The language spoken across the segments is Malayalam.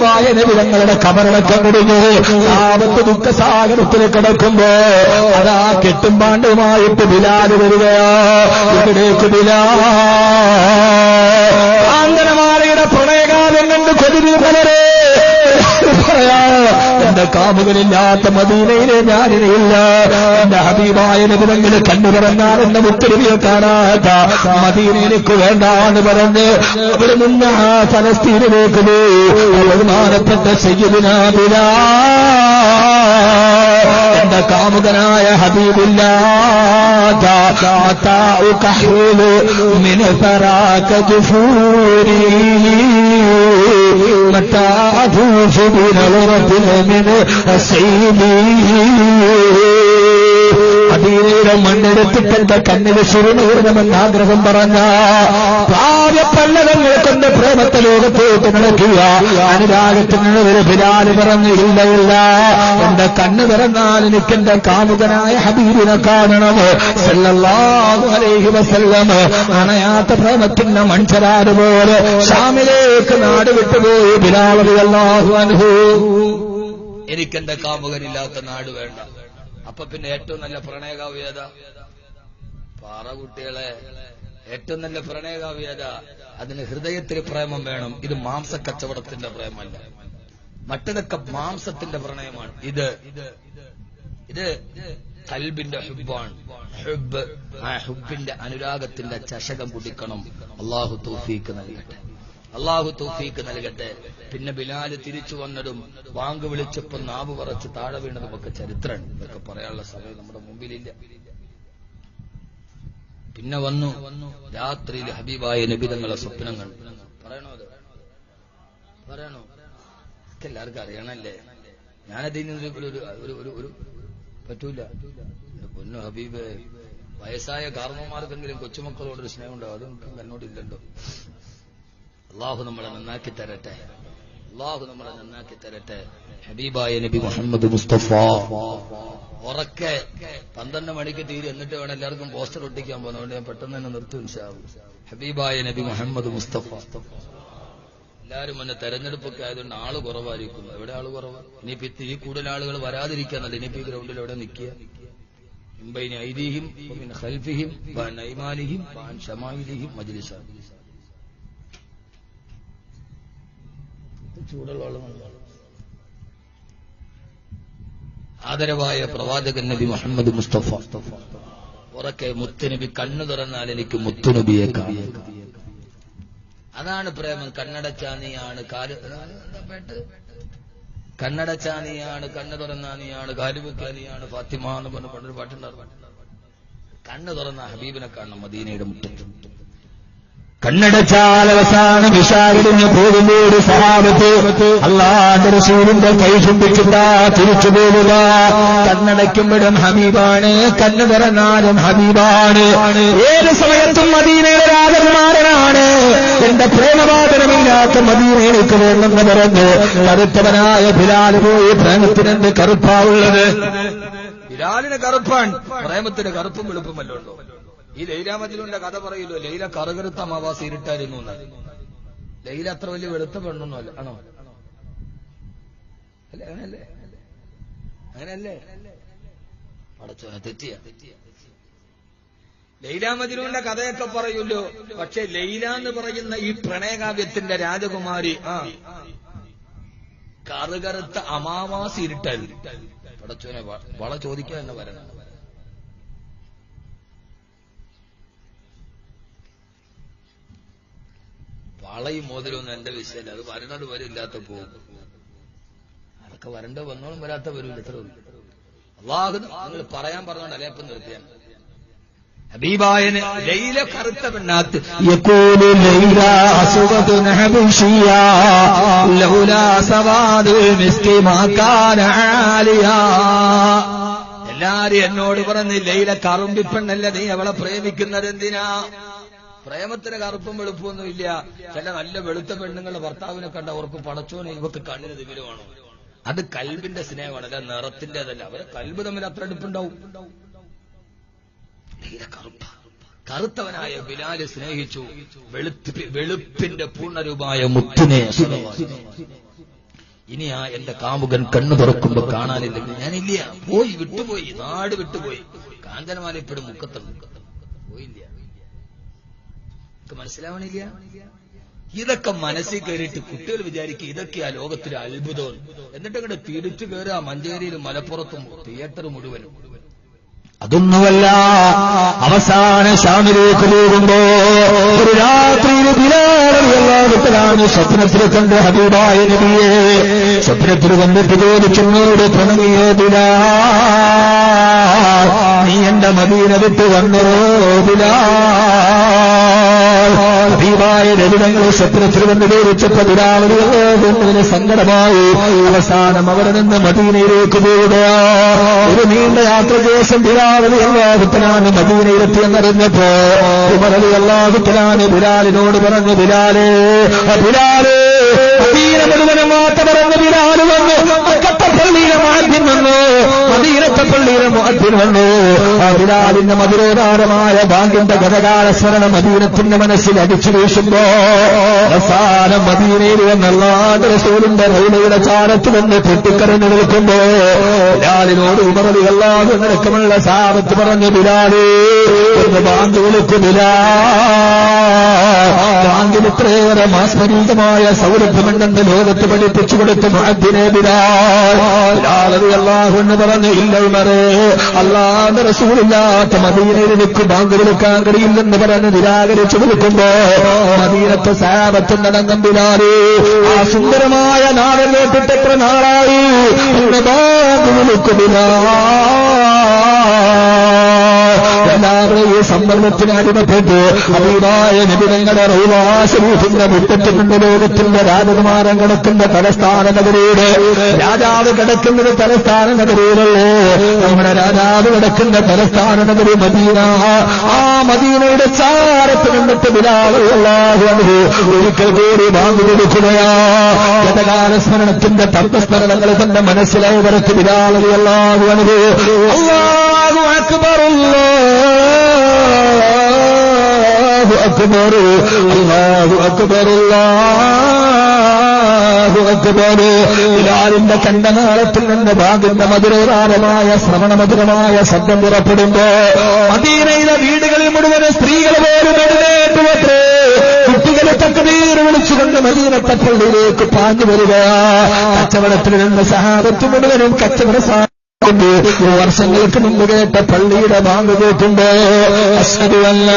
ഹബീബായ നബിതങ്ങളുടെ കബറടക്കം കൊടുങ്ങു ആപത്ത് ദുഃഖസാഗരത്തിൽ കിടക്കുമ്പോ അതാ കെട്ടുംപാണ്ടുമായിട്ട് ബിലാൽ വരികയാ. ഇവിടേക്ക് ബിലാ എന്റെ കാമുകളില്ലാത്ത മദീനയിലെ ഞാനിനിയില്ല എന്റെ ഹബീബായ നിബിതങ്ങൾ കണ്ണു പറഞ്ഞാൽ എന്റെ മുത്തരവിയെ കാണാത്ത മദീന വേണ്ടാന്ന് പറഞ്ഞ് അവർ നിന്ന് ആ ഫലസ്തീനിലേക്ക് ബഹുമാനപ്പെട്ട സയ്യദിന എന്റെ കാമുകനായ ഹബീബില്ലാത്ത മിനസറാക്ക أفوز بنظرة من മദീനയുടെ മണ്ണെടുത്തിട്ട് എന്റെ കണ്ണിന് ശിവനൂരണമെന്ന് ആഗ്രഹം പറഞ്ഞ ഭാര്യപ്പല്ലതങ്ങൾ കൊണ്ട് പ്രേമത്തെ ലോകത്തേക്ക് നടക്കുക. അനുരാഗത്തിന് ഒരു ബിലാൽ പറഞ്ഞു ഇല്ല ഇല്ല. എന്റെ കണ്ണ് തുറന്നാൽ എനിക്ക് എന്റെ കാമുകനായ ഹബീബിനെ കാണണം. അലൈഹി വസല്ലം അണയാത്ത പ്രേമത്തിന്റെ മൺചരാട് പോലെ ഷാമിലേക്ക് നാട് വിട്ടുപോയി. ബിലാൽ അല്ലാഹു അൻഹു. എനിക്കെന്റെ കാമുകനില്ലാത്ത നാട് വേണ്ട. അപ്പൊ പിന്നെ ഏറ്റവും നല്ല പ്രണയകാവ്യത പാറ കുട്ടികളെ ഏറ്റവും നല്ല പ്രണയകാവ്യത അതിന് ഹൃദയത്തിൽ പ്രേമം വേണം. ഇത് മാംസ കച്ചവടത്തിന്റെ പ്രേമല്ല മറ്റതൊക്കെ മാംസത്തിന്റെ പ്രണയമാണ്. ഇത് ഇത് കൽബിന്റെ ഹുബാണ് ഹുബ് ആ ഹുബിന്റെ അനുരാഗത്തിന്റെ ചഷകം കുടിക്കണം. അള്ളാഹു തൗഫീക്ക് നൽകട്ടെ. അള്ളാഹു തൗഫീക്ക് നൽകട്ടെ. പിന്നെ ബിലാൽ തിരിച്ചു വന്നതും വാങ്ക് വിളിച്ചപ്പോ നാവ് പറച്ച് താഴെ വീണതും ഒക്കെ ചരിത്രമാണ് ഇതൊക്കെ പറയാനുള്ള സമയം നമ്മുടെ മുമ്പിലില്ല. പിന്നെ വന്നു രാത്രിയിൽ ഹബീബായ നിബിതങ്ങളെ സ്വപ്നം കണ്ടു പറയണോ അത്? പറയണോ? എല്ലാവർക്കും അറിയണല്ലേ? ഞാനതിൽ നിന്ന് ഒരു ഒരു- ഒരു പറ്റൂല. പൊന്നു ഹബീബ് വയസ്സായ കാർമ്മമാർക്കെങ്കിലും കൊച്ചുമക്കളോടൊരു സ്നേഹം അതും എന്നോടില്ലല്ലോ അള്ളാഹു നമ്മളെ നന്നാക്കി തരട്ടെ. അള്ളാഹു നമ്മളെ നന്നാക്കി തരട്ടെ. ഹബീബായ നബി മുഹമ്മദ് മുസ്തഫ. ഉറക്കെ പന്ത്രണ്ട് മണിക്ക് തീരെ എന്നിട്ട് വേണം എല്ലാവർക്കും പോസ്റ്റർ ഒട്ടിക്കാൻ പോകുന്നതുകൊണ്ട് ഞാൻ പെട്ടെന്ന് തന്നെ നിർത്തും. ഹബീബായ നബി മുഹമ്മദ് മുസ്തഫ. എല്ലാവരും മുന്നേ തെരഞ്ഞെടുപ്പൊക്കെ ആയതുകൊണ്ട് ആൾ കുറവായിരിക്കും. എവിടെ ആൾ കുറവ്? ഇനിയിപ്പോ ഈ കൂടുതൽ ആളുകൾ വരാതിരിക്കാന്നല്ല. ഇനിയിപ്പോ ഈ ഗ്രൗണ്ടിൽ എവിടെ നിൽക്കുക? മുംബൈ ഐതിഹിം ഖൽഫിഹിം നൈമാലിഹിം ഷമായിലിഹിം മജ്ലിസ. ചൂടുള്ള വെള്ളം. ആദരവായ പ്രവാചകൻ നബി മുഹമ്മദ് മുസ്തഫ. ഉറക്കെ മുത്തുനബി കണ്ണു തുറന്നാൽ എനിക്ക് മുത്തുനബിയെ അതാണ് പ്രേമം. കണ്ണടച്ചാനിയാണ് കാൽ? കണ്ണടച്ചാനിയാണ് കണ്ണു തുറന്നാനിയാണ് കാലുവെക്കാനിയാണ് ഫാത്തിമ എന്ന് പറഞ്ഞ പണ്ടൊരു പാട്ടുണ്ടായിരുന്നു. കണ്ണു തുറന്ന ഹബീബിനെ കാണണം മദീനയുടെ മുറ്റത്ത്. കണ്ണടച്ചാൽ അവസാന വിശാലിന് പോകുന്ന ഒരു സഹാബത്ത് അള്ളാന്റെ റസൂലിന്റെ കൈ ചുംബിച്ചിട്ടാ തിരിച്ചു പോവുക. കണ്ണടയ്ക്കുമ്പോഴും ഹബീബാണ് കണ്ണു തുറന്നാലും ഹബീബാണ്. ഏത് സമയത്തും മദീനയുടെ രാജകുമാരനാണ്. എന്റെ പ്രേമവാദനമില്ലാത്ത മദീനയിലേക്ക് വേണമെന്ന് പറഞ്ഞു കറുത്തവനായ ബിലാൽ പോയി പ്രേമത്തിനെന്ത് കറുപ്പാവുള്ളത് ബിലാലിന് കറുപ്പാണ്. പ്രേമത്തിന് കറുപ്പും വെളുപ്പുമല്ലോ ഈ ലൈലാമതിലുന്റെ കഥ പറയില്ലോ? ലൈല കറുകറുത്ത അമാവാസി ഇരുട്ടായിരുന്നു എന്ന് ലൈല അത്ര വലിയ വെളുത്ത പെണ്ണൊന്നുമല്ല. ആണോ? അല്ലേ? അങ്ങനല്ലേ? അങ്ങനല്ലേ? പടച്ചോ തെറ്റിയ? ലൈലാമതിലുന്റെ കഥയൊക്കെ പറയൂല്ലോ. പക്ഷെ ലൈല എന്ന് പറയുന്ന ഈ പ്രണയകാവ്യത്തിന്റെ രാജകുമാരി ആ കറുകറുത്ത അമാവാസി ഇരുട്ടായിരുന്നു. പടച്ചോനെ വള ചോദിക്കാൻ വരണം വളയും മോതിരൊന്നും എന്റെ വിഷയമില്ല. അത് വരണത് വരും ഇല്ലാത്ത പോകും അതൊക്കെ വരണ്ട? വന്നോളും വരാത്ത വരും ഇത്ര അള്ളാഹു നിങ്ങൾ പറയാൻ പറഞ്ഞോണ്ട് അലേപ്പം നിർത്തിയാൽ ലൈല എല്ലാരും എന്നോട് പറഞ്ഞ് ലൈല കറുമ്പിപ്പെണ്ണല്ല നീ അവളെ പ്രേമിക്കുന്നത് എന്തിനാ? പ്രേമത്തിന് കറുപ്പും വെളുപ്പൊന്നുമില്ല ചില നല്ല വെളുത്ത പെണ്ണുങ്ങളുടെ ഭർത്താവിനെ കണ്ട അവർക്ക് പടച്ചോനെ ഇവക്ക് കണ്ണിന് തിരുവാണ് അത് കൽബിന്റെ സ്നേഹമാണ് അല്ല നിറത്തിന്റേതല്ല. അവരെ കൽബ് തമ്മിൽ അത്ര അടുപ്പുണ്ടാവും. കറുപ്പ. കറുത്തവനായ ബിലാൽ സ്നേഹിച്ചു. വെളുപ്പിന്റെ പൂർണരൂപമായ മുത്തിനെ. ഇനി ആ എന്റെ കാമുകൻ കണ്ണു തുറക്കുമ്പോ കാണാനില്ലെങ്കിൽ ഞാനില്ല. പോയി വിട്ടുപോയി. നാട് വിട്ടുപോയി. കാഞ്ചനമാല ഇപ്പോഴും മുക്കത്തുണ്ട് പോയില്ല. മനസ്സിലാവണില്ല? ഇതൊക്കെ മനസ്സിൽ കയറിയിട്ട് കുട്ടികൾ വിചാരിക്കും ഇതൊക്കെ ആ ലോകത്തിലെ അത്ഭുതം. എന്നിട്ട് ഇങ്ങോട്ട് തിരിച്ചു കയറുക മഞ്ചേരിയിലും മലപ്പുറത്തും തിയേറ്റർ മുഴുവനും. അതൊന്നുമല്ല അവസാന ശാമിലേക്ക് പോകുമ്പോ ഒരു രാത്രിയിൽ ബിലാലാണ് സ്വപ്നത്തിൽ കണ്ട് ഹബീബായ നബിയെ സ്വപ്നത്തിൽ കണ്ടിട്ട് ചോദിക്കുന്നോട് പ്രണമിയോ ബിലാ. നീ എന്റെ മദീന വിട്ട് വന്നോ ബിലാ. ഹബീബായ രവിതങ്ങൾ സ്വപ്നത്തിൽ വന്ന് ചോദിച്ചപ്പോ ബിലാവലികളെ സങ്കടമായി അവസാനം അവിടെ നിന്ന് മദീനയിലേക്ക് പോവുക ഒരു നീണ്ട യാത്ര ശേഷം ബിലാവലി അള്ളാഹുത്തലാണ് മദീനയിലെത്തിയെന്നറിഞ്ഞപ്പോ ഉമറലി അള്ളാഹുത്തലാണ് ബിലാലിനോട് പറഞ്ഞു ബിലാലേ മദീന വന്നു. വന്നു. വന്നു. മധുരോധാരമായ ഭാഗ്യന്റെ ഗതകാല സ്മരണ മദീനത്തിന്റെ മനസ്സിൽ അടിച്ചു വീശുമ്പോ അവസാനം മദീനയിൽ വന്നല്ലാണ്ട് റസൂലിന്റെ റൈലയുടെ ചാരത്ത് നിന്ന് പൊട്ടിക്കരഞ്ഞു നിൽക്കുമ്പോ ബിലാലിനോട് ഉമറലി അല്ലാതെ സാപത്ത് പറഞ്ഞു ബിലാലേ എന്ന് ഇത്രയേറെ മാസ്മരീകമായ സൗരഭ്യമുണ്ടെന്ന് ലോകത്ത് പഠിപ്പിച്ചു കൊടുത്ത് എന്ന് പറഞ്ഞു ഇല്ല ഉമറേ. അല്ലാതെ റസൂലില്ലാത്ത മദീനയിൽ എനിക്ക് ബാങ്ക് വിളിക്കാൻ കഴിയില്ലെന്ന് പറഞ്ഞ് നിരാകരിച്ചു കൊടുക്കുമ്പോ മദീനത്തെ സാപത്ത് നടങ്ങും ബിലാലേ ആ സുന്ദരമായ നാടൻ കേട്ടിട്ട് എത്ര നാളായി? ബാങ്ക് വിളിക്കുന്നില്ല എല്ലാവരും ഈ സമ്മർദ്ദത്തിന് അടിമപ്പെട്ട് അഭിതായ നിബിധങ്ങളുടെ റൗലാശരീഫിന്റെ മുറ്റത്തിനുണ്ട് ലോകത്തിന്റെ രാജകുമാരൻ കിടക്കുന്ന തലസ്ഥാന രാജാവ് കിടക്കുന്നത് തലസ്ഥാന നമ്മുടെ രാജാവ് കിടക്കുന്ന തലസ്ഥാന നഗരി മദീന. ആ മദീനയുടെ ചാരത്ത് കണ്ടിട്ട് അനുഭവ ഒരിക്കൽ കൂടി വാങ്ങി കൊടുക്കുകയാ. ഗതകാലസ്മരണത്തിന്റെ തത്വസ്മരണങ്ങൾ തന്റെ മനസ്സിലായി വരത്ത് ബിലാളല്ലാഹു അനുഭവ അള്ളാഹു അക്ബർ അല്ലാഹു അക്ബർ അല്ലാഹു അക്ബർ. ബിലാലിന്റെ കണ്ടനാളത്തിൽ നിന്ന് ഭാഗിന്റെ മധുരോധാരമായ ശ്രവണമധുരമായ ശബ്ദം പുറപ്പെടുമ്പോ മദീനയിലെ വീടുകളിൽ മുഴുവൻ സ്ത്രീകൾ പോലും എഴുന്നേറ്റുമത്രേ കുട്ടികളെ തക്കതീർ വിളിച്ചുകൊണ്ട് മദീനത്തെ പള്ളിയിലേക്ക് പാഞ്ഞു വരിക. കച്ചവടത്തിൽ നിന്ന് സഹാബത്ത് മുഴുവനും കച്ചവട സാ വർഷങ്ങൾക്ക് മുമ്പ് കേട്ട പള്ളിയുടെ ബാങ്ക് കേട്ടുണ്ട് അസരുവല്ല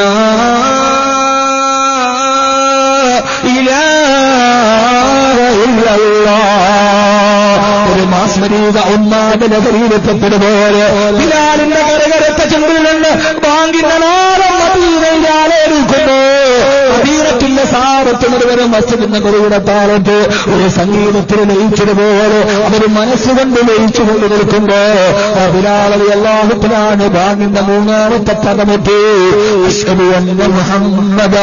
ഒരു മാസ്മരീത ഉമ്മാന്റെ നഗരീരത്തപ്പെടുപോലെ ബിലാലിന്റെ കരകരത്ത ചുണ്ടിലുണ്ട് ബാങ്കിന്റെ നാളം മദീനയിലാലേറിക്കുന്നു മദീനത്തിന്റെ വരെ മസ്ജിദിന്റെ മുറിയുടെ താളത്ത് ഒരു സംഗീതത്തിന് ലയിച്ചതുപോലെ അവർ മനസ്സുകൊണ്ട് ലയിച്ചുകൊണ്ട് നിൽക്കുമ്പോ ബിലാളി അള്ളാഹുത്തിലാണ് ബാങ്കിന്റെ മൂന്നാമത്തെ പദമെത്തി. മുഹമ്മദ.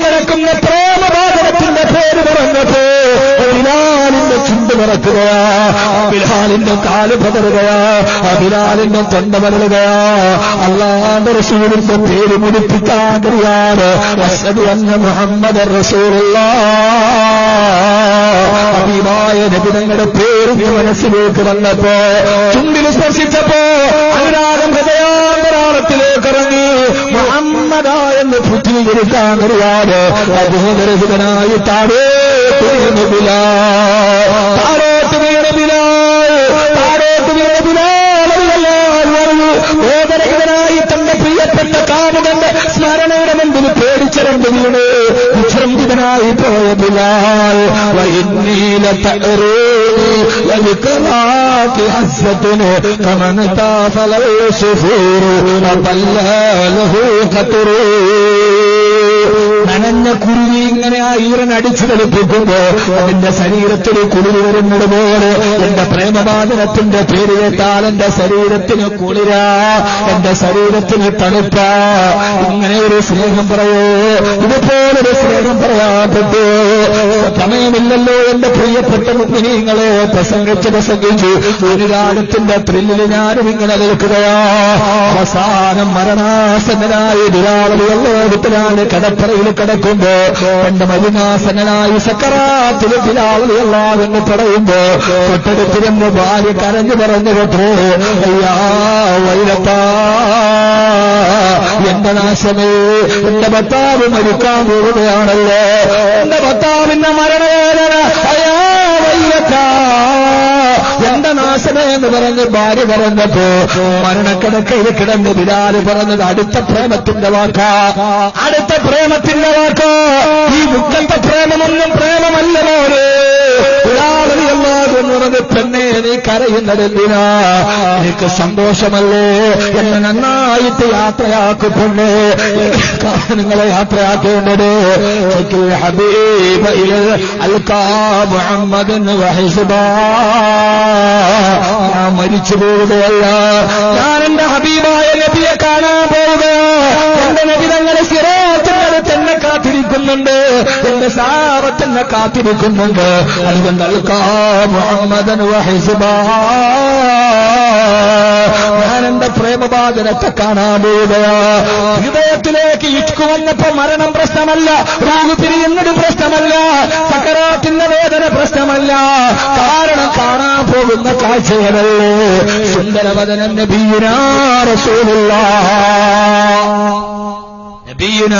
കിടക്കുന്ന പ്രേമവാദനത്തിന്റെ പേര് പറഞ്ഞപ്പോ ബിലാലിന്റെ ചുണ്ട് മറക്കുകയാ ബിലാലിന്റെ കാൽ പതറുകയാ ബിലാലിന്റെ തൊണ്ട വരളുകയാ അള്ളാന്റെ റസൂലിന്റെ പേര് മുടിപ്പിക്കാൻ അസദു അന്ന മുഹമ്മദ് റസൂലുള്ള. അഭിമായ നബിതങ്ങളുടെ പേര് മനസ്സിലേക്ക് വന്നപ്പോ ചുണ്ടിൽ സ്പർശിച്ചപ്പോ ഹൃദയാന്തരാളത്തിലേക്ക് ഇറങ്ങി. മുഹമ്മദ എന്ന് പൃഥ്വീകരിക്കാൻ അറിയാതെ അബോധരഹിതനായി താഴേ വേദനഹിതനായി തന്റെ പ്രിയപ്പെട്ട കാമുകന്റെ സ്മരണയുടെ മുമ്പിൽ പേടിച്ചരണ്ട് വിശ്രംഭിതനായി പോയ ബിലാൽ. لذكراك حزتنا فمن طاف له سفور وطلى له قطره നനഞ്ഞ കുരുവി ഇങ്ങനെ ആ ഈറൻ അടിച്ചു കളിപ്പിക്കുമ്പോ അതിന്റെ ശരീരത്തിൽ കുളിര് വരുന്നത് പോലെ എന്റെ പ്രേമവാദനത്തിന്റെ പേര് കേട്ടാൽ എന്റെ ശരീരത്തിന് കുളിര എന്റെ ശരീരത്തിന് തണുപ്പ. ഇങ്ങനെ ഒരു സ്നേഹം പറയോ. ഇതുപോലൊരു സ്നേഹം പറയാത്തത് സമയമില്ലല്ലോ എന്റെ പ്രിയപ്പെട്ട മുഗ്നീങ്ങളെ പ്രസംഗിച്ച് പ്രസംഗിച്ചു ഒരു കാലത്തിന്റെ ത്രില്ലിൽ ഞാനും ഇങ്ങനെ നിൽക്കുകയാ. അവസാനം മരണാസന്നനായി ബിലാവലിയല്ലോടത്തിലാണ് കടപ്പറയിൽ കിടക്കുമ്പോ രണ്ട് മരുനാസനായി സക്കറാത്തിൽ പറയുമ്പോ തൊട്ടടുത്തിരുന്ന് ഭാര്യ കരഞ്ഞു പറഞ്ഞു കേട്ടോ അയ്യാ വൈരപ്പാ എന്റെ നാശമേ എന്റെ ഭർത്താവ് മരിക്കാൻ പോവുകയാണല്ലോ എന്റെ ഭർത്താവിന്റെ മരണവേദന അയ്യാ വൈരപ്പാ എന്റെ നാശമേ എന്ന് പറഞ്ഞ് ഭാര്യ പറഞ്ഞപ്പോ മരണക്കിടക്കയിൽ കിടന്ന് വിരാൽ പറഞ്ഞത് അടുത്ത പ്രേമത്തിന്റെ വാക്ക അടുത്ത പ്രേമത്തിന്റെ വാക്കോ. ഈ മുക്കത്തെ പ്രേമമൊന്നും പ്രേമമല്ല മോനെ. എന്ന് പറഞ്ഞ് പെണ്ണെ നീ കരയുന്നതെന്തിനാ നിനക്ക് സന്തോഷമല്ലേ? എന്നെ നന്നായിട്ട് യാത്രയാക്കും പെണ്ണെ. നിങ്ങളെ യാത്രയാക്കേണ്ടത്. മുഹമ്മദ് മരിച്ചു പോവുകയല്ല. ഞാൻ എന്റെ ഹബീബായ നബിയെ കാണാൻ പോവുകയോ എന്റെ സാറത്തന്നെ കാത്തിരിക്കുന്നുണ്ട്. അതുകൊണ്ട് മുഹമ്മദൻ ഞാൻ എന്റെ പ്രേമബാധനത്തെ കാണാൻ പോവുകയാ. ഹൃദയത്തിലേക്ക് ഇഷ്കു വന്നപ്പോ മരണം പ്രശ്നമല്ല. രാഹു പിരിയുന്നത് പ്രശ്നമല്ല. സകരാത്തിന്റെ വേദന പ്രശ്നമല്ല. കാരണം കാണാൻ പോകുന്ന കാഴ്ചകളല്ലേ? സുന്ദരവദനം നബീനാ റസൂലുള്ള. നബീന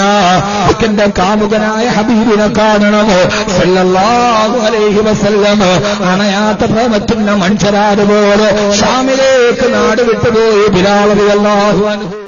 കാമുകനായ ഹബീബിനെ കാണണമോ? സല്ലല്ലാഹു അലൈഹി വസല്ലം അണയാത്ത പ്രേമത്തിന്റെ മനുഷ്യരാതുപോലെ ഷാമിലേക്ക് നാട് വിട്ടുപോയി. ബിലാൽ റളിയല്ലാഹു അൻഹു.